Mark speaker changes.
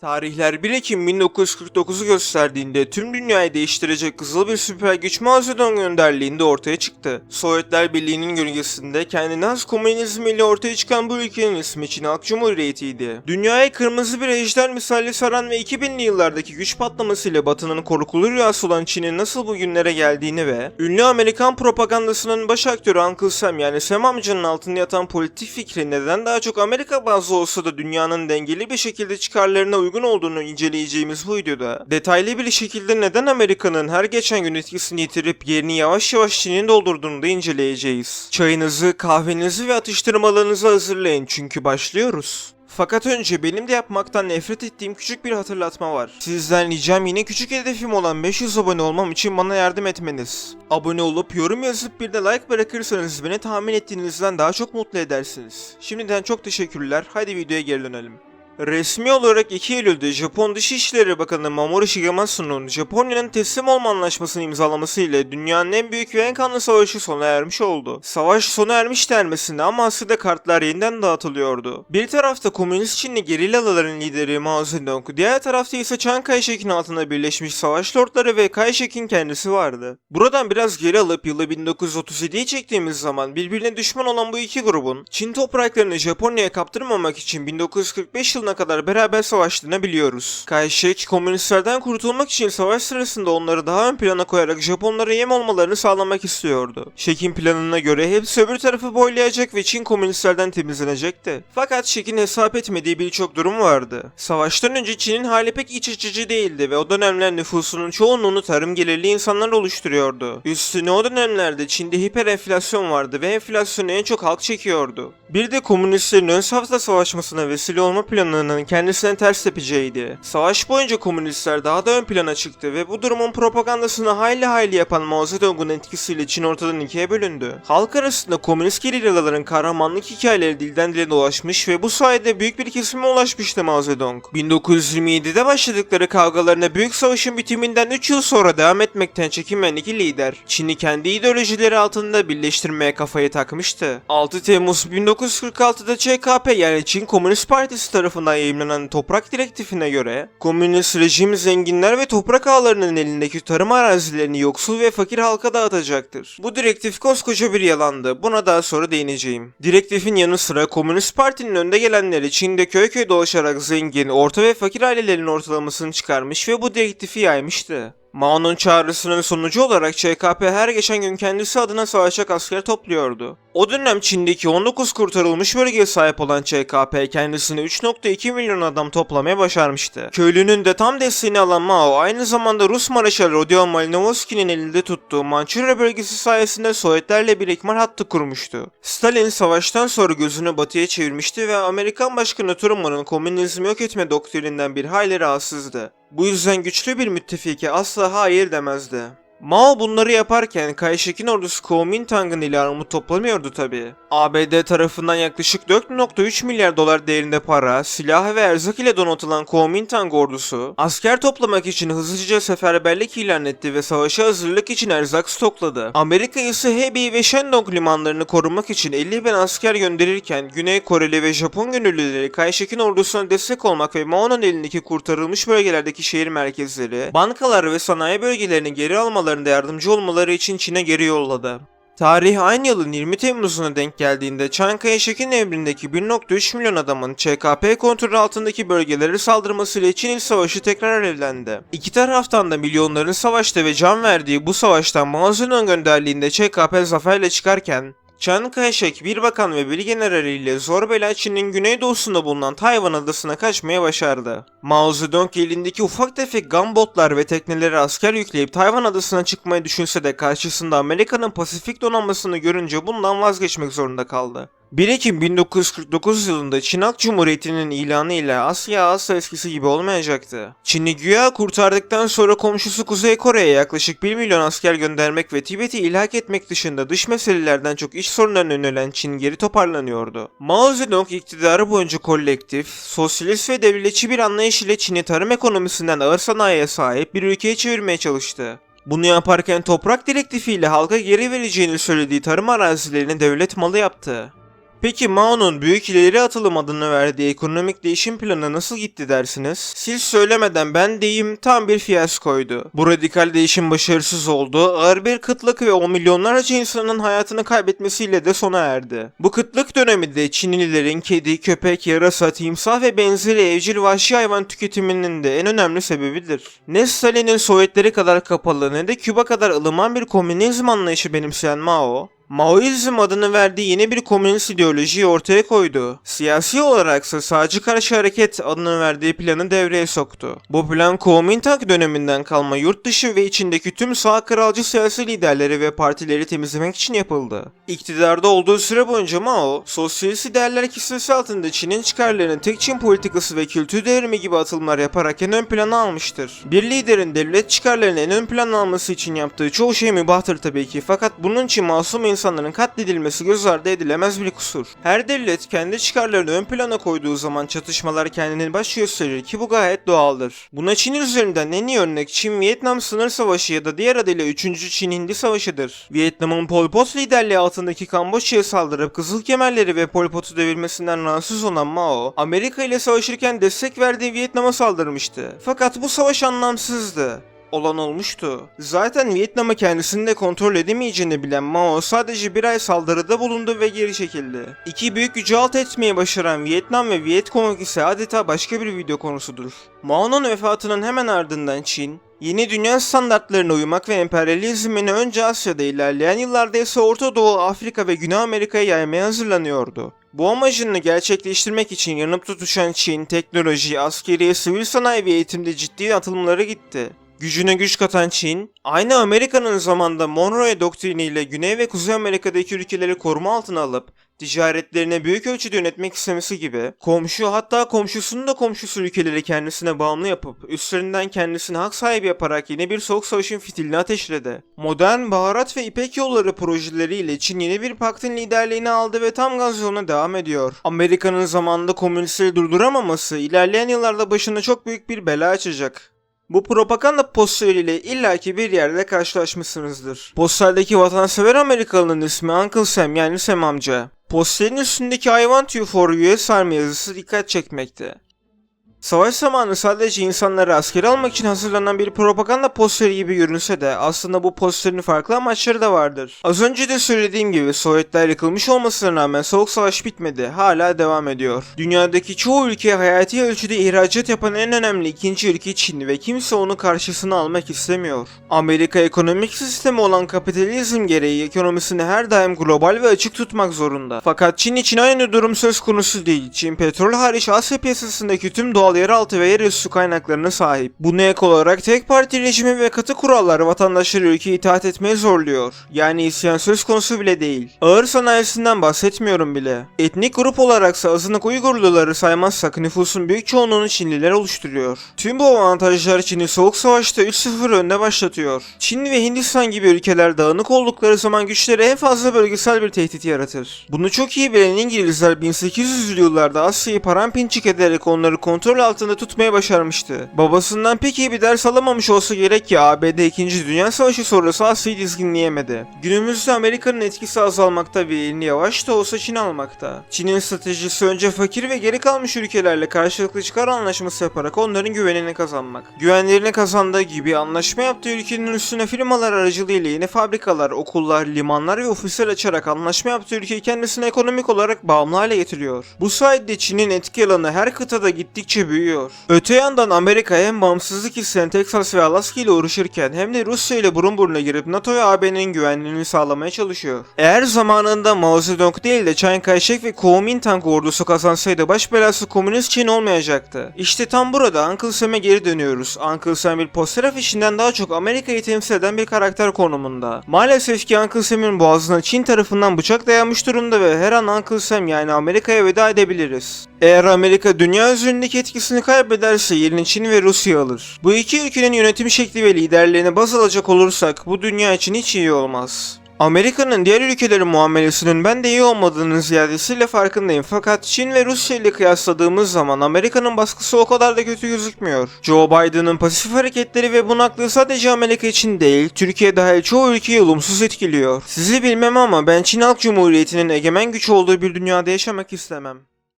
Speaker 1: Tarihler 1 Ekim 1949'u gösterdiğinde tüm dünyayı değiştirecek kızıl bir süper güç Mao Zedong önderliğinde ortaya çıktı. Sovyetler Birliği'nin gölgesinde kendine has komünizmiyle ortaya çıkan bu ülkenin ismi Çin Halk Cumhuriyeti'ydi. Dünyayı kırmızı bir ejder misali saran ve 2000'li yıllardaki güç patlamasıyla batının korkulu rüyası olan Çin'in nasıl bugünlere geldiğini ve ünlü Amerikan propagandasının baş aktörü Uncle Sam yani Sam amcanın altında yatan politik fikri neden daha çok Amerika bazlı olsa da dünyanın dengeli bir şekilde çıkarlarına uygun olduğunu inceleyeceğimiz bu videoda detaylı bir şekilde neden Amerika'nın her geçen gün etkisini yitirip yerini yavaş yavaş Çin'in doldurduğunu da inceleyeceğiz. Çayınızı, kahvenizi ve atıştırmalarınızı hazırlayın çünkü başlıyoruz. Fakat önce benim de yapmaktan nefret ettiğim küçük bir hatırlatma var. Sizden ricam yine küçük hedefim olan 500 abone olmam için bana yardım etmeniz. Abone olup yorum yazıp bir de like bırakırsanız beni tahmin ettiğinizden daha çok mutlu edersiniz. Şimdiden çok teşekkürler. Hadi videoya geri dönelim. Resmi olarak 2 Eylül'de Japon Dışişleri Bakanı Mamoru Shigematsu'nun Japonya'nın teslim olma anlaşmasını imzalaması ile dünyanın en büyük ve en kanlı savaşı sona ermiş oldu. Savaş sona ermiş denmesinde ama aslında kartlar yeniden dağıtılıyordu. Bir tarafta Komünist Çinli gerillaların lideri Mao Zedong, diğer tarafta ise Chiang Kai-shek'in altında birleşmiş savaş lordları ve Kai-shek'in kendisi vardı. Buradan biraz geri alıp yılı 1937'ye çektiğimiz zaman birbirine düşman olan bu iki grubun Çin topraklarını Japonya'ya kaptırmamak için 1945 yılına kadar beraber savaştığını biliyoruz. Kai-shek komünistlerden kurtulmak için savaş sırasında onları daha ön plana koyarak Japonlara yem olmalarını sağlamak istiyordu. Shek'in planına göre hepsi öbür tarafı boylayacak ve Çin komünistlerden temizlenecekti. Fakat Shek'in hesap etmediği birçok durum vardı. Savaştan önce Çin'in hali pek iç açıcı değildi ve o dönemler nüfusunun çoğunluğunu tarım gelirli insanlar oluşturuyordu. Üstüne o dönemlerde Çin'de hiper enflasyon vardı ve enflasyonu en çok halk çekiyordu. Bir de komünistlerin ön safta savaşmasına vesile olma planının kendisine ters tepeceğiydi. Savaş boyunca komünistler daha da ön plana çıktı ve bu durumun propagandasını hayli hayli yapan Mao Zedong'un etkisiyle Çin ortadan ikiye bölündü. Halk arasında komünist gerillaların kahramanlık hikayeleri dilden dile dolaşmış ve bu sayede büyük bir kesime ulaşmıştı Mao Zedong. 1927'de başladıkları kavgalarına büyük savaşın bitiminden 3 yıl sonra devam etmekten çekinmeyen iki lider, Çin'i kendi ideolojileri altında birleştirmeye kafayı takmıştı. 6 Temmuz 1946'da ÇKP yani Çin Komünist Partisi tarafından yayımlanan Toprak Direktifine göre, komünist rejim zenginler ve toprak ağlarının elindeki tarım arazilerini yoksul ve fakir halka dağıtacaktır. Bu direktif koskoca bir yalandı. Buna daha sonra değineceğim. Direktifin yanı sıra Komünist Parti'nin önde gelenleri Çin'de köy köy dolaşarak zengin, orta ve fakir ailelerin ortalamasını çıkarmış ve bu direktifi yaymıştı. Mao'nun çağrısının sonucu olarak ÇKP her geçen gün kendisi adına savaşacak asker topluyordu. O dönem Çin'deki 19 kurtarılmış bölgeye sahip olan ÇKP kendisine 3.2 milyon adam toplamaya başarmıştı. Köylünün de tam desteğini alan Mao aynı zamanda Rus Mareşal Rodion Malinovski'nin elinde tuttuğu Mançurya bölgesi sayesinde Sovyetlerle bir ikmal hattı kurmuştu. Stalin savaştan sonra gözünü batıya çevirmişti ve Amerikan Başkanı Truman'ın komünizmi yok etme doktrininden bir hayli rahatsızdı. Bu yüzden güçlü bir müttefike asla hayır demezdi. Mao bunları yaparken Kai-shek'in ordusu Kuomintang'ın armut toplamıyordu tabi. ABD tarafından yaklaşık 4.3 milyar dolar değerinde para, silah ve erzak ile donatılan Kuomintang ordusu, asker toplamak için hızlıca seferberlik ilan etti ve savaşa hazırlık için erzak stokladı. Amerika ise Hebei ve Shandong limanlarını korumak için 50 bin asker gönderirken Güney Koreli ve Japon gönüllüleri Kai-shek'in ordusuna destek olmak ve Mao'nun elindeki kurtarılmış bölgelerdeki şehir merkezleri, bankalar ve sanayi bölgelerini geri almalarında yardımcı olmaları için Çin'e geri yolladı. Tarih aynı yılın 20 Temmuz'una denk geldiğinde Chiang Kai-shek'in emrindeki 1.3 milyon adamın ÇKP kontrolü altındaki bölgelere saldırmasıyla Çin İç Savaşı tekrar alevlendi. İki taraftan da milyonların savaşta ve can verdiği bu savaştan Mao Zedong önderliğinde ÇKP zaferle çıkarken Chiang Kai-shek bir bakan ve bir generaliyle zor bela Çin'in güneydoğusunda bulunan Tayvan adasına kaçmaya başardı. Mao Zedong elindeki ufak tefek gunboatlar ve tekneleri asker yükleyip Tayvan adasına çıkmayı düşünse de karşısında Amerika'nın Pasifik donanmasını görünce bundan vazgeçmek zorunda kaldı. 1 Ekim 1949 yılında Çin Halk Cumhuriyeti'nin ilanı ile Asya asla eskisi gibi olmayacaktı. Çin'i güya kurtardıktan sonra komşusu Kuzey Kore'ye yaklaşık 1 milyon asker göndermek ve Tibet'i ilhak etmek dışında dış meselelerden çok iç sorunlarına yönelen Çin geri toparlanıyordu. Mao Zedong iktidarı boyunca kolektif, sosyalist ve devletçi bir anlayış ile Çin'i tarım ekonomisinden ağır sanayiye sahip bir ülkeye çevirmeye çalıştı. Bunu yaparken toprak direktifiyle halka geri vereceğini söylediği tarım arazilerini devlet malı yaptı. Peki Mao'nun büyük ileri atılım adını verdiği ekonomik değişim planı nasıl gitti dersiniz? Siz söylemeden ben deyim tam bir fiyaskoydu. Bu radikal değişim başarısız oldu, ağır bir kıtlık ve o milyonlarca insanın hayatını kaybetmesiyle de sona erdi. Bu kıtlık döneminde Çinlilerin kedi, köpek, yarasa, timsah ve benzeri evcil vahşi hayvan tüketiminin de en önemli sebebidir. Ne Stalin'in Sovyetleri kadar kapalı ne de Küba kadar ılıman bir komünizm anlayışı benimseyen Mao, Maoizm adını verdiği yeni bir komünist ideolojiyi ortaya koydu. Siyasi olaraksa sağcı karşı hareket adını verdiği planı devreye soktu. Bu plan Kuomintang döneminden kalma yurt dışı ve içindeki tüm sağ kralcı siyasi liderleri ve partileri temizlemek için yapıldı. İktidarda olduğu süre boyunca Mao, sosyalist değerler kisvesi altında Çin'in çıkarlarını tek Çin politikası ve kültür devrimi gibi atılımlar yaparak en ön plana almıştır. Bir liderin devlet çıkarlarını en ön plana alması için yaptığı çoğu şey mübahtır tabii ki fakat bunun için masum insanların katledilmesi göz ardı edilemez bir kusur. Her devlet kendi çıkarlarını ön plana koyduğu zaman çatışmalar kendini baş gösterir ki bu gayet doğaldır. Buna Çin üzerinden en iyi örnek Çin-Vietnam sınır savaşı ya da diğer adıyla 3. Çin-Hindi savaşıdır. Vietnam'ın Pol Pot liderliği altındaki Kamboçya'ya saldırıp Kızıl Kemerleri ve Pol Pot'u devirmesinden rahatsız olan Mao, Amerika ile savaşırken destek verdiği Vietnam'a saldırmıştı. Fakat bu savaş anlamsızdı olan olmuştu. Zaten Vietnam'ı kendisinde kontrol edemeyeceğini bilen Mao sadece bir ay saldırıda bulundu ve geri çekildi. İki büyük gücü alt etmeyi başaran Vietnam ve Vietkong ise adeta başka bir video konusudur. Mao'nun vefatının hemen ardından Çin, Yeni dünya standartlarına uymak ve emperyalizmini önce Asya'da ilerleyen yıllarda ise Orta Doğu, Afrika ve Güney Amerika'ya yaymaya hazırlanıyordu. Bu amacını gerçekleştirmek için yanıp tutuşan Çin, teknoloji, askeri, sivil sanayi ve eğitimde ciddi atılımlara gitti. Gücüne güç katan Çin, aynı Amerika'nın zamanda Monroe doktriniyle Güney ve Kuzey Amerika'daki ülkeleri koruma altına alıp ticaretlerine büyük ölçüde yönetmek istemesi gibi komşu hatta komşusunun da komşusu ülkeleri kendisine bağımlı yapıp üstlerinden kendisini hak sahibi yaparak yeni bir soğuk savaşın fitilini ateşledi. Modern baharat ve ipek yolları projeleriyle Çin yeni bir paktın liderliğini aldı ve tam gaz yoluna devam ediyor. Amerika'nın zamanında komünistleri durduramaması ilerleyen yıllarda başına çok büyük bir bela açacak. Bu propaganda posteriyle illaki bir yerde karşılaşmışsınızdır. Posterdeki vatansever Amerikalının ismi Uncle Sam yani Sam amca. Posterin üstündeki I want you for US Army yazısı dikkat çekmekte. Savaş zamanı sadece insanları askere almak için hazırlanan bir propaganda posteri gibi görünse de aslında bu posterin farklı amaçları da vardır. Az önce de söylediğim gibi Sovyetler yıkılmış olmasına rağmen Soğuk Savaş bitmedi, hala devam ediyor. Dünyadaki çoğu ülkeye hayati ölçüde ihracat yapan en önemli ikinci ülke Çin ve kimse onu karşısına almak istemiyor. Amerika ekonomik sistemi olan kapitalizm gereği ekonomisini her daim global ve açık tutmak zorunda. Fakat Çin için aynı durum söz konusu değil. Çin petrol hariç Asya piyasasındaki tüm doğal yeraltı ve yerüstü kaynaklarına sahip. Buna ek olarak tek parti rejimi ve katı kurallar vatandaşları ülkeyi itaat etmeye zorluyor. Yani isyan söz konusu bile değil. Ağır sanayisinden bahsetmiyorum bile. Etnik grup olaraksa azınlık Uygurluları saymazsak nüfusun büyük çoğunluğunu Çinliler oluşturuyor. Tüm bu avantajlar Çin'i soğuk savaşta 3-0 önde başlatıyor. Çin ve Hindistan gibi ülkeler dağınık oldukları zaman güçleri en fazla bölgesel bir tehdit yaratır. Bunu çok iyi bilen İngilizler 1800'lü yıllarda Asya'yı paramparçık ederek onları kontrol altında tutmaya başarmıştı. Babasından pek iyi bir ders alamamış olsa gerek ki ABD 2. Dünya Savaşı sonrası Asya'yı dizginleyemedi. Günümüzde Amerika'nın etkisi azalmakta ve elini yavaş da olsa Çin almakta. Çin'in stratejisi önce fakir ve geri kalmış ülkelerle karşılıklı çıkar anlaşması yaparak onların güvenini kazanmak. Güvenlerini kazandığı gibi anlaşma yaptığı ülkenin üstüne firmalar aracılığıyla yeni fabrikalar, okullar, limanlar ve ofisler açarak anlaşma yaptığı ülkeyi kendisine ekonomik olarak bağımlı hale getiriyor. Bu sayede Çin'in etki alanı her kıtada gittikçe büyüyor. Öte yandan Amerika hem bağımsızlık isteyen Texas ve Alaska ile uğraşırken hem de Rusya ile burun buruna girip NATO ve AB'nin güvenliğini sağlamaya çalışıyor. Eğer zamanında Mao Zedong değil de Chiang Kai-shek ve Kuomintang ordusu kazansaydı baş belası komünist Çin olmayacaktı. İşte tam burada Uncle Sam'e geri dönüyoruz. Uncle Sam bir poster afişinden daha çok Amerika'yı temsil eden bir karakter konumunda. Maalesef ki Uncle Sam'in boğazına Çin tarafından bıçak dayanmış durumda ve her an Uncle Sam yani Amerika'ya veda edebiliriz. Eğer Amerika dünya üzerindeki etkisini kaybederse yerini Çin ve Rusya alır. Bu iki ülkenin yönetim şekli ve liderliğine baz alacak olursak bu dünya için hiç iyi olmaz. Amerika'nın diğer ülkelerin muamelesinin ben de iyi olmadığının ziyadesiyle farkındayım fakat Çin ve Rusya ile kıyasladığımız zaman Amerika'nın baskısı o kadar da kötü gözükmüyor. Joe Biden'ın pasif hareketleri ve bunaklığı sadece Amerika için değil, Türkiye dahil çoğu ülkeyi olumsuz etkiliyor. Sizi bilmem ama ben Çin Halk Cumhuriyeti'nin egemen güç olduğu bir dünyada yaşamak istemem.